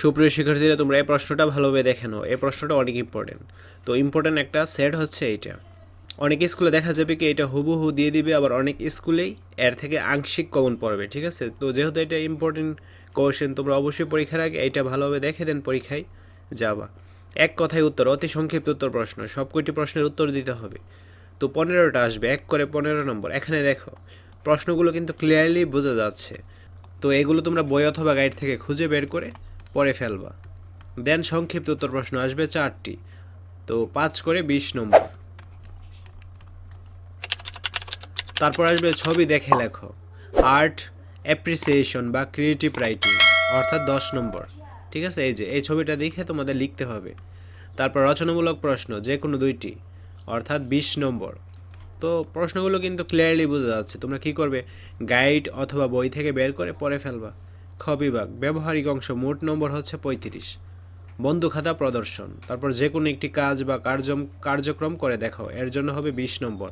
সুপ্রিয় শিক্ষার্থীরা, তোমরা এই প্রশ্নটা ভালোভাবে দেখে নাও। এই প্রশ্নটা অনেক ইম্পর্টেন্ট তো ইম্পর্টেন্ট একটা সেট হচ্ছে এইটা। অনেক স্কুলে দেখা যাবে কি এটা হুবহু দিয়ে দিবে, আবার অনেক স্কুলেই এর থেকে আংশিক কমন পড়বে, ঠিক আছে? তো যেহেতু এটা ইম্পর্টেন্ট কোশ্চেন তোমরা অবশ্যই পরীক্ষার আগে এটা ভালোভাবে দেখে দেন পরীক্ষায় যাবা। এক কথায় উত্তর, অতি সংক্ষিপ্ত উত্তর প্রশ্ন সব কয়টি প্রশ্নের উত্তর দিতে হবে। তো পনেরোটা আসবে, এক করে পনেরো নম্বর। এখানে দেখো, প্রশ্নগুলো কিন্তু ক্লিয়ারলি বোঝা যাচ্ছে। তো এগুলো তোমরা বই অথবা গাইড থেকে খুঁজে বের করে পরে ফেলবা। দেন সংক্ষিপ্ত উত্তর প্রশ্ন আসবে চারটি। তো পাঁচ করে বিশ নম্বর। তারপর আসবে ছবি দেখে লেখো। আর্ট অ্যাপ্রিসিয়েশন বা ক্রিয়েটিভ রাইটিং অর্থাৎ দশ নম্বর। ঠিক আছে? এই যে, এই ছবিটা দেখে তোমাদের লিখতে হবে। তারপর রচনামূলক প্রশ্ন, যে কোনো দুইটি, অর্থাৎ বিশ নম্বর। তো প্রশ্নগুলো কিন্তু ক্লিয়ারলি বোঝা যাচ্ছে। তোমরা কি করবে? গাইড অথবা বই থেকে বের করে পরে ফেলবা। খ বিভাগ ব্যবহারিক অংশ মোট নম্বর হচ্ছে পঁয়ত্রিশ। বন্ধু খাতা প্রদর্শন। তারপর যে কোনো একটি কাজ বা কার্য কার্যক্রম করে দেখাও। এর জন্য হবে বিশ নম্বর।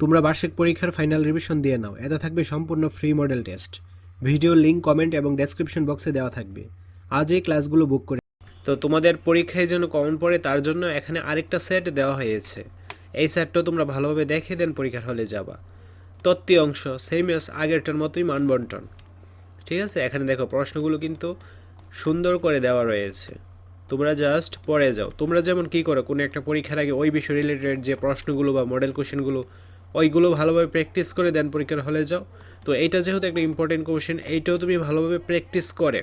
তোমরা বার্ষিক পরীক্ষার ফাইনাল রিভিশন দিয়ে নাও। এতে থাকবে সম্পূর্ণ free model test. Video link comment এবং ডেসক্রিপশন বক্সে দেওয়া থাকবে। আজ এই ক্লাসগুলো বুক করে তো তোমাদের পরীক্ষায় যেন কমন পড়ে, তার জন্য এখানে আরেকটা সেট দেওয়া হয়েছে। এই সেটটা তোমরা ভালোভাবে দেখে দেন পরীক্ষার হলে যাবা। তত্ত্বীয় অংশ সেম এস আগেরটার মতোই মানবন্টন। ঠিক আছে? এখানে দেখো, প্রশ্নগুলো কিন্তু সুন্দর করে দেওয়া রয়েছে। তোমরা জাস্ট পড়ে যাও। তোমরা যেমন কি করো, কোনো একটা পরীক্ষার আগে ওই বিষয় রিলেটেড যে প্রশ্নগুলো বা মডেল কোশ্চেনগুলো ওইগুলো ভালোভাবে প্র্যাকটিস করে দেন পরীক্ষার হলে যাও। তো এইটা যেহেতু একটা ইম্পর্টেন্ট কোশ্চেন এইটাও তুমি ভালোভাবে প্র্যাকটিস করে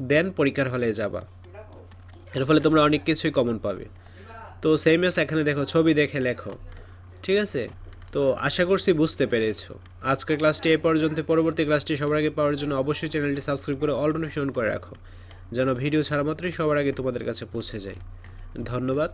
দেন পরীক্ষার হলে যাবা। এর ফলে তোমরা অনেক কিছুই কমন পাবে। তো সেম এস এখানে দেখো, ছবি দেখে লেখো। ঠিক আছে? তো আশা করছি বুঝতে পেরেছ। আজকের ক্লাসটি এ পর্যন্ত, পরবর্তী ক্লাসটি সবার আগে পাওয়ার জন্য অবশ্যই চ্যানেলটি সাবস্ক্রাইব করে অল নোটিফিকেশন করে রাখো, যেন ভিডিও ছাড়া মাত্রই সবার আগে তোমাদের কাছে পৌঁছে যায়। ধন্যবাদ।